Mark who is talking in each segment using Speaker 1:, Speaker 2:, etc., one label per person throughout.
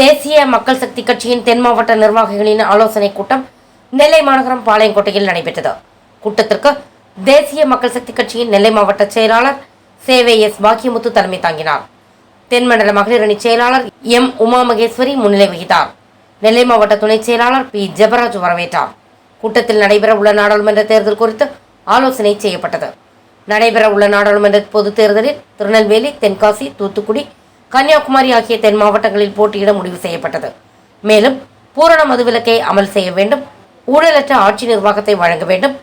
Speaker 1: தேசிய மக்கள் சக்தி கட்சியின் தென் மாவட்ட நிர்வாகிகளின் ஆலோசனைக் கூட்டம் நெல்லை மாநகரம் பாளையங்கோட்டையில் நடைபெற்றது. கூட்டத்திற்கு தேசிய மக்கள் சக்தி கட்சியின் நெல்லை மாவட்ட செயலாளர் சேவை எஸ் பாக்கியமுத்து தலைமை தாங்கினார். தென்மண்டல மகளிர் அணி செயலாளர் எம் உமா மகேஸ்வரி முன்னிலை வகித்தார். நெல்லை மாவட்ட துணை செயலாளர் பி ஜெபராஜ் வரவேற்றார். கூட்டத்தில் நடைபெற உள்ள நாடாளுமன்ற தேர்தல் குறித்து ஆலோசனை செய்யப்பட்டது. நடைபெற உள்ள நாடாளுமன்ற பொதுத் தேர்தலில் திருநெல்வேலி தென்காசி தூத்துக்குடி கன்னியாகுமரி ஆகிய தென் மாவட்டங்களில் போட்டியிட முடிவு செய்யப்பட்டது. மேலும் பூரண மதுவிலக்கை அமல் செய்ய வேண்டும் ஊழலற்ற ஆட்சி நிர்வாகத்தை வழங்க வேண்டும்.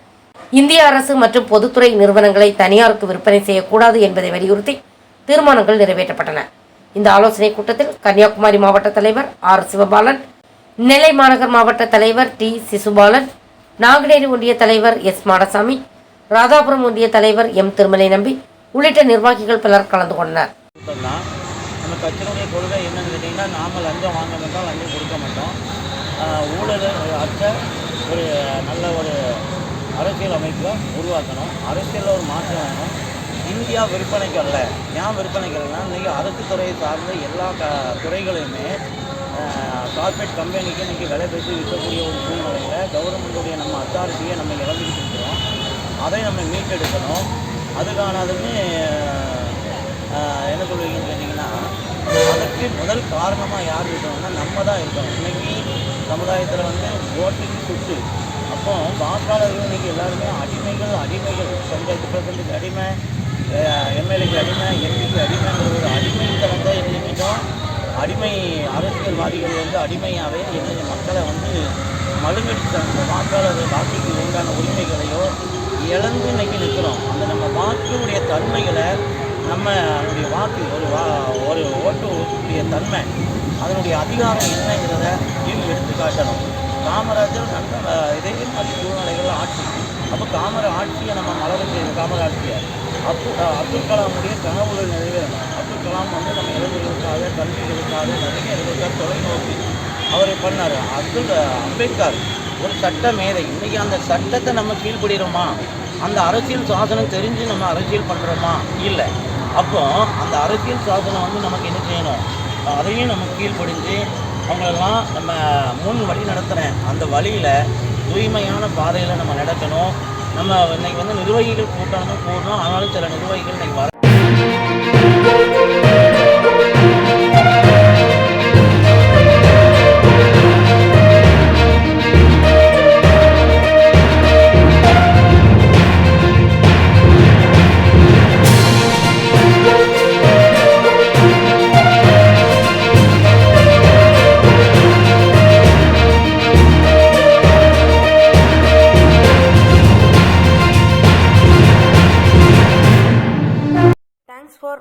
Speaker 1: இந்திய அரசு மற்றும் பொதுத்துறை நிறுவனங்களை தனியாருக்கு விற்பனை செய்யக்கூடாது என்பதை வலியுறுத்தி தீர்மானங்கள் நிறைவேற்றப்பட்டன. இந்த ஆலோசனைக் கூட்டத்தில் கன்னியாகுமரி மாவட்ட தலைவர் ஆர். சிவபாலன் நெல்லை மாநகர் மாவட்ட தலைவர் டி. சிசுபாலன் நாங்குநேரி ஒன்றிய தலைவர் எஸ். மாடசாமி ராதாபுரம் ஒன்றிய தலைவர் எம். திருமலை நம்பி உள்ளிட்ட நிர்வாகிகள் பலர் கலந்து கொண்டனர்.
Speaker 2: நம்ம கட்சியினுடைய கொள்கை என்னன்னு கேட்டிங்கன்னா நாம் லஞ்சம் வாங்க மாட்டோம் லஞ்சம் கொடுக்க மாட்டோம். ஊழல் அற்ற ஒரு நல்ல ஒரு அரசியல் அமைப்பை உருவாக்கணும். அரசியலில் ஒரு மாற்றம் வேணும். இந்தியா விற்பனைக்கு அல்ல. ஏன் விற்பனைக்கு இல்லைன்னா இன்றைக்கி அரசு துறையை சார்ந்த எல்லா க துறைகளையுமே கார்ப்பரேட் கம்பெனிக்கு இன்றைக்கி விலை பேசி விற்கக்கூடிய ஒரு சூழ்நிலையில் கவர்மெண்ட்டுடைய நம்ம அத்தாரிட்டியை நம்ம இழந்துக்கிட்டு இருக்கிறோம். அதை நம்ம மீட்டெடுக்கணும். அதுக்கான அதுன்னு ஆஹ் என்ன சொல்லுவீங்கன்னு கேட்டிங்கன்னா அதற்கு முதல் காரணமாக யார் இருக்கணும்னா நம்ம தான் இருக்கோம் இன்றைக்கி சமுதாயத்தில் வந்து ஓட்டிங் சுற்று அப்போ வாக்காளர்கள் இன்னைக்கு எல்லாருமே அடிமைகள் அடிமைகள். பஞ்சாயத்து பிரசிடண்ட்டுக்கு அடிமை எம்எல்ஏக்கு அடிமை எம்பிக்கு அடிமைங்கிற ஒரு அடிமை அடிமைத்தனத்தை இருந்துக்கிட்டோம் அடிமை அரசியல்வாதிகள் வந்து அடிமையாகவே என்னுடைய மக்களை வந்து மழுங்கடிச்சாங்க வாக்காளர் வாக்குக்கு உண்டான உரிமைகளையோ இழந்து இன்றைக்கி நிற்கிறோம். அந்த நம்ம வாக்கினுடைய தன்மைகளை நம்ம அதனுடைய வாக்கு ஒரு வா ஒரு ஓட்டுடைய தன்மை அதனுடைய அதிகாரம் என்னங்கிறத இவங்க எடுத்து காட்டணும். காமராஜர் நல்ல இதே மாதிரி சூழ்நிலைகள் ஆட்சி. அப்போ காமர ஆட்சியை நம்ம மலர செய்யணும் காமர ஆட்சியை அப்துல் அப்துல் கலாமுடைய கனவுகள் நிறைவேறணும். அப்துல் கலாம் வந்து நம்ம இளைஞர்களுக்காக கல்விகளுக்காக நிறைய இதுக்காக தொலைநோக்கி அவர் பண்ணார். அப்துல் அம்பேத்கர் ஒரு சட்ட மேதை. இன்றைக்கி அந்த சட்டத்தை நம்ம கீழ்ப்படுகிறோமா அந்த அரசியல் சாசனம் தெரிஞ்சு நம்ம அரசியல் பண்ணுறோமா இல்லை. அப்போ அந்த அரசியல் சாசனம் வந்து நமக்கு என்ன செய்யணும்? அதையும் நம்ம கீழ்ப்படிஞ்சு அவங்களெல்லாம் நம்ம முன் வழி நடத்துகிறேன் அந்த வழியில் தூய்மையான பாதையில் நம்ம நடக்கணும். நம்ம இன்னைக்கு வந்து நிர்வாகிகள் கூட்டணும் கூடணும் ஆனாலும் சில நிர்வாகிகள் இன்னைக்கு வர